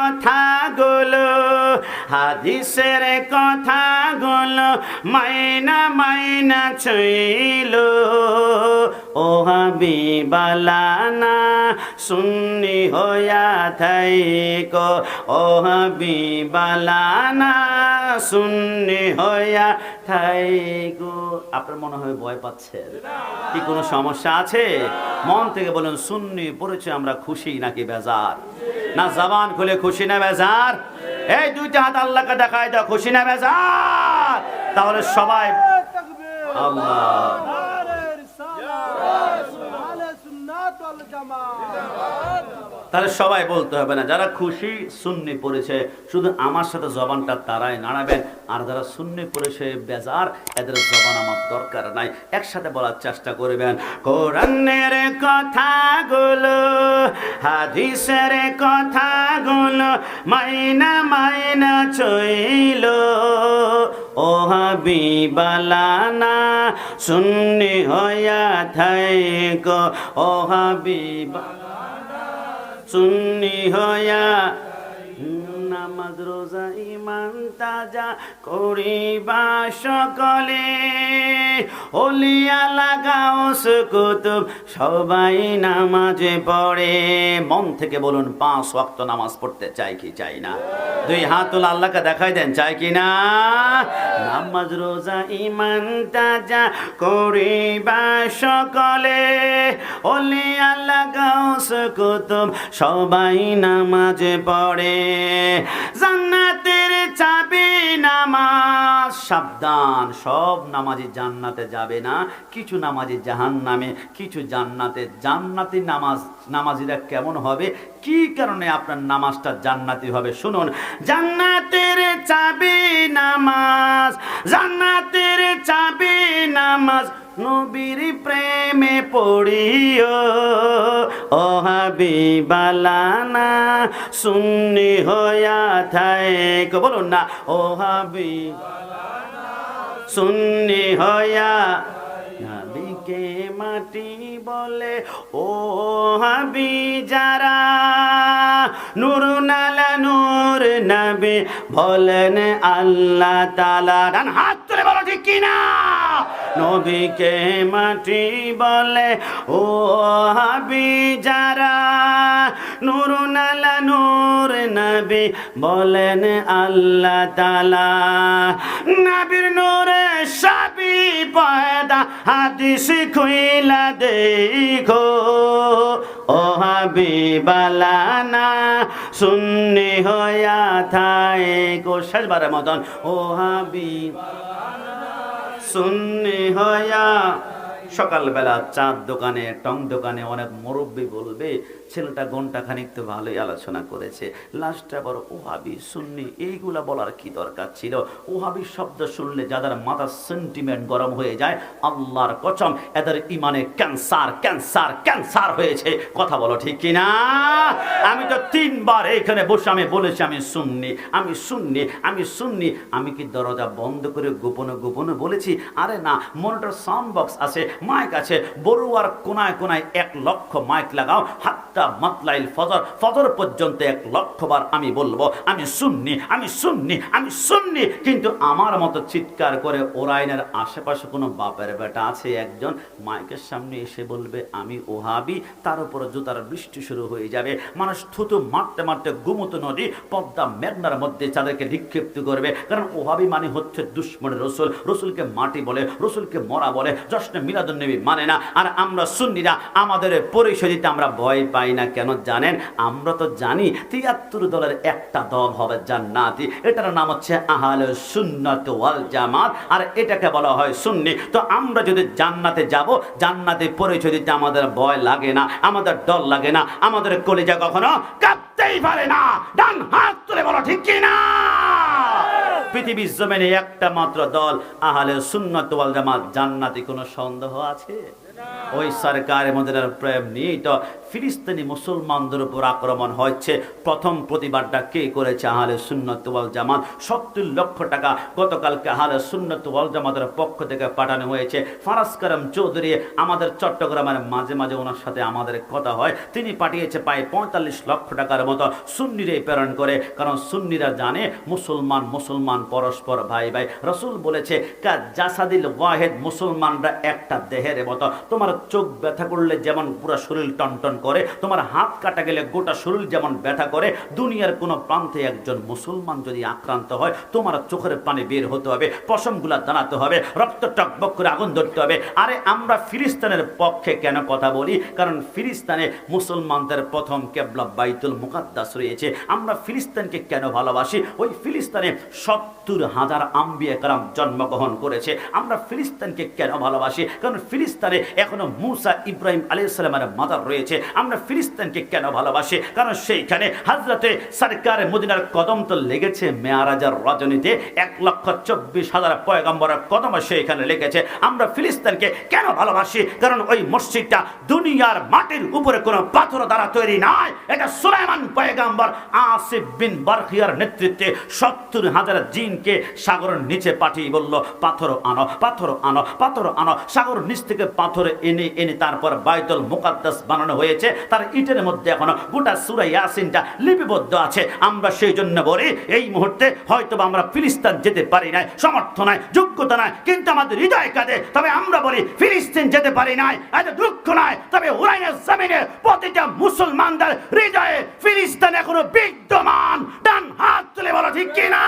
কথাগুলো হাদিসের কথাগুলো মাইনা মাইনা ছইল ও হাবিবালানা সুন্নি হইয়া থাইকো। ও হাবিবালানা সুন্নি হইয়া থাইকো। আপনার মনে হয় ভয় পাচ্ছেন? কি কোনো সমস্যা আছে? মন থেকে বলুন, সুন্নি পড়েছে আমরা খুশি নাকি বেজার? না জবান খুলে খুশি না বেজার? এই দুইটা হাত আল্লাহকে দেখায় দাও, খুশি না বেজার? তাহলে সবাই আল্লাহ। তাহলে সবাই বলতে হবে না, যারা খুশি সুন্নি পড়েছে শুধু আমার সাথে জবানটা তারাই নাড়াবেন, আর যারা সুন্নি পড়েছে বেজার, এদের জবান আমার দরকার নাই। একসাথে বলার চেষ্টা করবেন। কোরআনের কথাগুলো, হাদিসের কথাগুলো মাইনা মাইনা চইল। ও হাবিবালানা শূন্য হইয়া থাইক। ও হাবিবা শূন্য হইয়া নামাজ রোজা ইমান তাজা করিবা সকলে। হলিয়া লাগাও কুতুব সবাই নামাজে পড়ে। মন থেকে বলুন, পাঁচ ওয়াক্ত নামাজ পড়তে চাই কি চাই না? দুই হাত তোলা আল্লাহকে দেখাই দেন, চাই কি না? নামাজ রোজা ইমান তাজা করিবা সকলে। হলিয়া লাগাও কুতুব সবাই নামাজে পড়ে। জান্নাতের চাবি নামাজ। সাবধান, সব নামাজি জান্নাতে যাবে না। কিছু নামাজি জাহান নামে কিছু জান্নাতে। জান্নাতি নামাজ, নামাজিরা কেমন হবে? কি কারণে আপনার নামাজটা জান্নাতি হবে? শুনুন। জান্নাতের চাবি নামাজ। নামাজ নবীর প্রেমে পড়িও। ও হাবিবালানা সুন্নি হইয়া থাইক। বলুন না ও হাবি সুন্নি হইয়া নবীকে মাটি বলে ও হাবি যারা নূর নালা নূর নবী বলেন আল্লাহ তালা ডান হাত তুলে বলো, ঠিক কিনা? নবীকে মাটি বলে, ও হাবি যারা, নূর নালা নূর নবী বলেন আল্লাহ তালা নবীর নূরে সাবি পয়দা, হাদিস খুইলা দেখো। ও হাবিবালানা সুন্নি হইয়া থাই গো শেষবারের মতন, ও হাবি সুন্নি হইয়া সকালবেলা চাঁদ দোকানে টং দোকানে অনেক মুরব্বী বলবে ছেলেটা ঘণ্টা খানিক তো ভালোই আলোচনা করেছে। লাস্টে আবার ওহাবি, সুন্নি, এইগুলা বলার কি দরকার ছিল? ওহাবি শব্দ শুনলে যাদের মাথার সেন্টিমেন্ট গরম হয়ে যায়, আল্লাহর কচম এদের ইমানে ক্যান্সার ক্যান্সার ক্যান্সার হয়েছে। কথা বলো ঠিক কিনা আমি তো তিনবার এখানে বসে আমি বলেছি, আমি শুননি আমি শুননি আমি শুননি আমি কি দরজা বন্ধ করে গোপনে গোপনে বলেছি? আরে না মনিটর সাউন্ড বক্স আছে মাইক আছে, বড়ুয়ার কোনায় কোনায় এক লক্ষ মাইক লাগাও, হাত্তা মাতলাইল ফজর ফজর পর্যন্ত এক লক্ষবার আমি বলব, আমি শুননি আমি শুননি আমি শুননি কিন্তু আমার মতো চিৎকার করে ওরাইনের আশেপাশে কোনো বাপের বেটা আছে, একজন মাইকের সামনে এসে বলবে, আমি ওহাবি। তার উপর জুতার বৃষ্টি শুরু হয়ে যাবে। মানুষ থুতু মারতে মারতে গুমতো নদী, পদ্মা মেঘনার মধ্যে তাদেরকে নিক্ষিপ্ত করবে। কারণ ওহাবি মানে হচ্ছে দুশ্মনের রসুল। রসুলকে মাটি বলে, রসুলকে মরা বলে, জশ্নে মিলাদুল নবী মানে না। আর আমরা সুন্নিরা, আমাদের পরিচয় দিতে আমরা ভয় পাই না কেন জানেন? আমরা তো জানি তিয়াত্তর দলের একটা দল হবে জান্নাতি। এটার নাম হচ্ছে আহলে সুন্নত ওয়াল জামাত। আর এটাকে বলা হয় সুন্নি। তো আমরা যদি জান্নাতে যাব, জান্নাতে পরিচয় দিতে আমাদের ভয় লাগে না, আমাদের ডর লাগে না, আমাদের কলিজা কখনো কাঁপতেই পারে না। ডান হাত তুলে বলো, ঠিক কি না? পৃথিবীর জমিনে একটা মাত্র দল আহলে সুন্নত ওয়াল জামাত। জান্নাতি কোনো সন্দেহ আছে? ওই সরকার মদিনার প্রেম নিয়েই তো ফিলিস্তিনি মুসলমানদের উপর আক্রমণ হচ্ছে প্রথম প্রতিবাদটা কে করেছে? আহলে সুন্নত ওয়াল জামাত। সত্তর লক্ষ টাকা গতকালকে আহলে সুন্নত ওয়াল জামাতের পক্ষ থেকে পাঠানো হয়েছে। ফারাজ কারাম চৌধুরী আমাদের চট্টগ্রামের মাঝে মাঝে ওনার সাথে আমাদের কথা হয়। তিনি পাঠিয়েছে প্রায় পঁয়তাল্লিশ লক্ষ টাকার মতো সুন্নিরে প্রেরণ করে। কারণ সুন্নিরা জানে, মুসলমান মুসলমান, পরস্পর ভাই ভাই রসুল বলেছে, কা জাসাদিল ওয়াহেদ, মুসলমানরা একটা দেহের মতো তোমার চোখ ব্যথা করলে যেমন পুরো শরীর টনটন করে, তোমার হাত কাটা গেলে গোটা শরীর যেমন ব্যথা করে, দুনিয়ার কোনো প্রান্তে একজন মুসলমান যদি আক্রান্ত হয়, তোমার চোখের পানি বের হতে হবে, পশমগুলা দাঁড়াতে হবে, রক্ত টকবক করে আগুন ধরতে হবে। আরে আমরা ফিলিস্তানের পক্ষে কেন কথা বলি? কারণ ফিলিস্তানে মুসলমানদের প্রথম কেবলা বাইতুল মুকাদ্দাস রয়েছে। আমরা ফিলিস্তানকে কেন ভালোবাসি? ওই ফিলিস্তানে সত্তর হাজার আম্বিয়া কালাম জন্মগ্রহণ করেছে। আমরা ফিলিস্তানকে কেন ভালোবাসি? কারণ ফিলিস্তানে এখনও মুসা ইব্রাহিম আলী ইসলামের মাদার রয়েছে। আমরা ফিলিস্তানকে কেন ভালোবাসি? কারণ সেইখানে হাজরতে সরকার মদিনার কদম তো লেগেছে, মেয়ারাজার রজনীতে। এক লক্ষ চব্বিশ হাজার পয়গম্বরের কদম সেইখানে লেগেছে। আমরা ফিলিস্তানকে কেন ভালোবাসি? কারণ ওই মসজিদটা দুনিয়ার মাটির উপরে কোনো পাথর দ্বারা তৈরি নয়। এটা সুলাইমান পয়গাম্বর আসিফ বিন বারখিয়ার নেতৃত্বে সত্তর হাজার জিনকে সাগরের নিচে পাঠিয়ে বলল, পাথর আনো পাথর আনো পাথর আনো সাগর নিচ থেকে পাথর এনে এনে তারপর বাইতুল মুকাদ্দাস বানানো হয়েছে। তার ইটের মধ্যে এখনও গোটা সুরা ইয়াসিনটা লিপিবদ্ধ আছে। আমরা সেই জন্য বলি, এই মুহূর্তে হয়তো আমরা ফিলিস্তিন যেতে পারি নাই, সমর্থ নাই, যোগ্যতা নাই, কিন্তু আমাদের হৃদয় কাঁদে। তবে আমরা বলি, ফিলিস্তিন যেতে পারি নাই, এত দুঃখ নাই। তবে উরাইনের জমিনে প্রতিটা মুসলমানদের হৃদয়ে ফিলিস্তিন এখনও বিদ্যমান। ডান হাত তুলে বলো, ঠিক কিনা?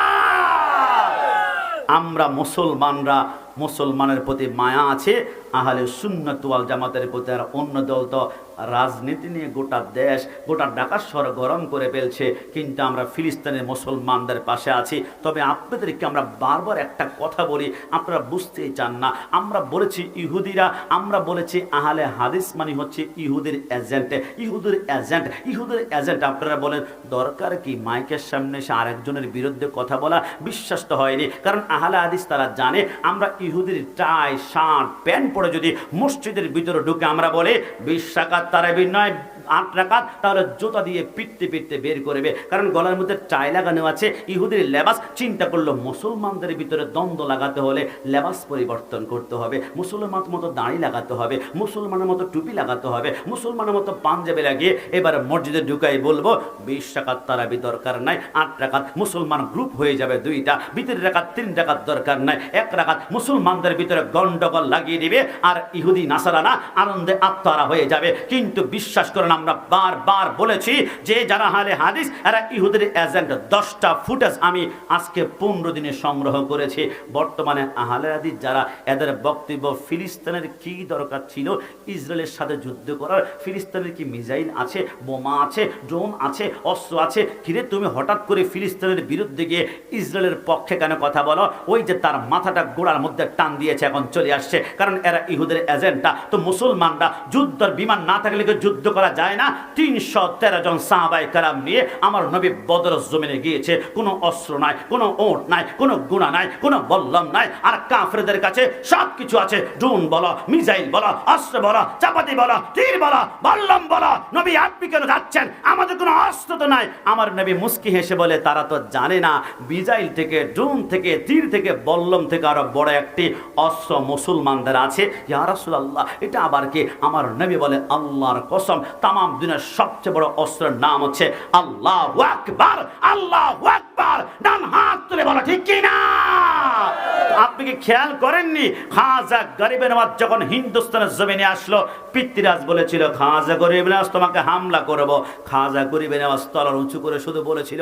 আমরা মুসলমানরা মুসলমানের প্রতি মায়া আছে, আহলে সুন্নত ওয়াল জামাতের প্রতি আর অন্য দল তো রাজনীতি নিয়ে গোটা দেশ, গোটা ঢাকা শহর গরম করে ফেলছে। কিন্তু আমরা ফিলিস্তিনের মুসলমানদের পাশে আছি। তবে আপনাদেরকে আমরা বারবার একটা কথা বলি, আপনারা বুঝতেই চান না। আমরা বলেছি ইহুদিরা, আমরা বলেছি আহলে হাদিস মানে হচ্ছে ইহুদির এজেন্ট। ইহুদের এজেন্ট ইহুদের এজেন্ট আপনারা বলেন, দরকার কি মাইকের সামনে এসে আরেকজনের বিরুদ্ধে কথা বলা? বিশ্বাস তো হয়নি। কারণ আহলে হাদিস তারা জানে, আমরা ইহুদির টাই, শার্ট, প্যান্ট পরে যদি মসজিদের ভিতরে ঢুকে আমরা বলি বিশ টাকার তারা নয় আট রাকাত, তাহলে জুতা দিয়ে পিটতে পিটতে বের করবে কারণ গলার মধ্যে টাই লাগানো আছে, ইহুদির লেবাস চিন্তা করল মুসলমানদের ভিতরে দ্বন্দ্ব লাগাতে হলে লেবাস পরিবর্তন করতে হবে, মুসলমান মতো দাড়ি লাগাতে হবে, মুসলমানের মতো টুপি লাগাতে হবে, মুসলমানের মতো পাঞ্জাবি লাগিয়ে এবার মসজিদে ঢুকাই বলব, বিশ টাকার তারাবি দরকার নাই, আট টাকাত মুসলমান গ্রুপ হয়ে যাবে দুইটা ভিতরে রাখাত তিন টাকার দরকার নাই, এক রাখাত মুসলমানদের ভিতরে গন্ডগোল লাগিয়ে দিবে, আর ইহুদি নাসারানা আনন্দে আত্মারা হয়ে যাবে, কিন্তু বিশ্বাস করেন আমরা বারবার বলেছি যে যারা হালে হাদিস, এরা ইহুদের এজেন্ট দশটা ফুটেজ আমি আজকে পনেরো দিনে সংগ্রহ করেছি। বর্তমানে আহলে হাদিস যারা, এদের বক্তব্য ফিলিস্তিনের কি দরকার ছিল? ইসরায়েলের সাথে যুদ্ধ করার, ফিলিস্তিনের কি মিসাইল আছে, বোমা আছে, ড্রোন আছে, অস্ত্র আছে? কিরে তুমি হঠাৎ করে ফিলিস্তিনের বিরুদ্ধে গিয়ে ইসরায়েলের পক্ষে কেন কথা বলো? ওই যে তার মাথাটা গোড়ার মধ্যে টান দিয়েছে, এখন চলে আসছে। কারণ এরা ইহুদের এজেন্টটা তো মুসলমানরা যুদ্ধর বিমান না থাকলে যুদ্ধ করা যায়? না। তিনশো তেরো জন সাহাবাই কারাম নিয়ে আমার নবী বদর জমিনে গিয়েছে। কোনো অস্ত্র নাই, কোনো ওট নাই, কোনো গুণা নাই, কোনো বল্লম নাই। আর কাফেরদের কাছে সব কিছু আছে। ড্রোন বলো, মিসাইল বলো, অস্ত্র বলো, চাপাতি বলো, তীর বলো, বল্লম বলো। নবী আপনি কেন যাচ্ছেন? আমাদের কোনো অস্ত্র তো নাই। আমার নবী মুস্কি হেসে বলে, তারা তো জানে না। মিসাইল থেকে, ড্রোন থেকে, তীর থেকে, বল্লম থেকে আরও বড় একটি অস্ত্র মুসলমানদের আছে। ইয়া রাসূলুল্লাহ, এটা আবার কি? আমার নবী বলে, আল্লাহর কসম। তাম দিনের সবচেয়ে বড় অস্ত্রের নাম হচ্ছে আল্লাহ আকবার আল্লাহ আকবার। ডান হাত তুলে বলো, ঠিক কি না আপনি কি খেয়াল করেননি? খাজা গরিবের নওয়াজ যখন হিন্দুস্তানের জমিনে আসলো, পিতৃরাজ বলেছিল, খাজা গরিব নওয়াজ তোমাকে হামলা করব। খাজা গরিবের নওয়াজ তলার উঁচু করে শুধু বলেছিল,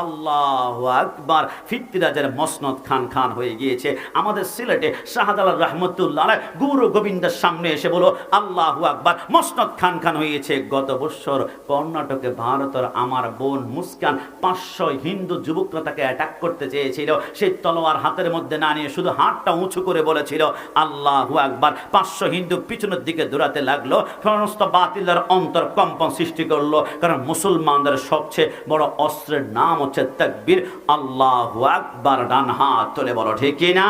আল্লাহ আকবার। পিতৃরাজের মসনদ খান খান হয়ে গিয়েছে। আমাদের সিলেটে শাহজালাল রহমতুল্লাহ গুরু গোবিন্দের সামনে এসে বলো, আল্লাহ আকবার। মসনদ খান খান হয়েছে গত বছর কর্ণাটকে ভারতের আমার বোন মুস্কান পাঁচশো হিন্দু যুবকরা তাকে অ্যাটাক করতে চেয়েছিল। সেই তলোয়ার হাতের মধ্যে না নিয়ে শুধু হাতটা উঁচু করে বলেছিল, আল্লাহু আকবার। পাঁচশো হিন্দু পিছনের দিকে দৌড়াতে লাগল। সমস্ত বাতিলের অন্তর কম্পন সৃষ্টি করল, কারণ মুসলমানদের সবচেয়ে বড় অস্ত্রের নাম হচ্ছে তাকবীর। আল্লাহু আকবার, ডান হাত তুলে বলো, ঠিক কি না?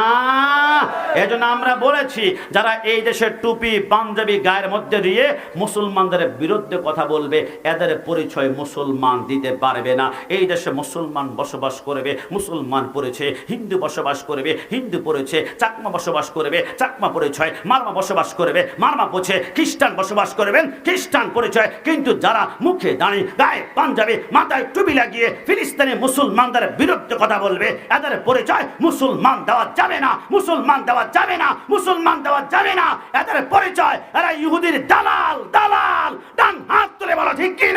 এজন্য আমরা বলেছি, যারা এই দেশের টুপি, পাঞ্জাবি গায়ের মধ্যে দিয়ে মুসলমানদের বিরুদ্ধে কথা বলবে, এদের পরিচয় মুসলমান দিতে পারবে না। এই দেশে মুসলমান বসবাস করবে, মুসলমান পরিচয় হিন্দু বসবাস করবে, হিন্দু পরিচয় চাকমা বসবাস করবে, চাকমা পরিচয় মারমা বসবাস করবে, মারমা পরিচয় খ্রিস্টান বসবাস করবেন, খ্রিস্টান পরিচয় কিন্তু যারা মুখে দাঁড়িয়ে গায়ে পাঞ্জাবি, মাথায় টুপি লাগিয়ে ফিলিস্তিনি মুসলমানদের বিরুদ্ধে কথা বলবে, এদের পরিচয় মুসলমান দেওয়া যাবে না, মুসলমান দেওয়া যাবে না, মুসলমান দেওয়া যাবে না। এদের পরিচয়, এরা ইহুদির দালাল দালাল ডান হাত তুলে বলো ঠিক কি?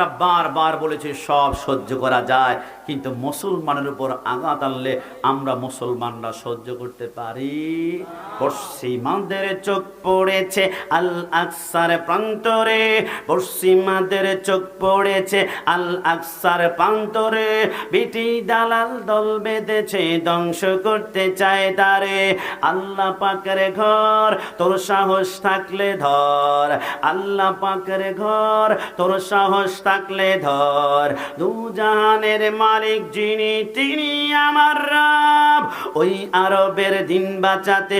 আমরা বারবার বলেছি, সব সহ্য করা যায়, কিন্তু মুসলমানের উপর আঘাত আনলে আমরা মুসলমানরা সহ্য করতে পারি। পশ্চিমাদের চোখ পড়েছে আল আকসার প্রান্তরে, পশ্চিমাদের চোখ পড়েছে আল আকসার প্রান্তরে। বিটি দালাল দল বেঁধেছে, ধ্বংস করতে চায় তারে। আল্লাহ পাকের ঘর, তোর সাহস থাকলে ধর। আল্লাহ পাকের ঘর, তোর সাহস থাকলে ধর। দুজানের মালিক যিনি তিনি আমার রাব। ওই আরবের দিন বাঁচাতে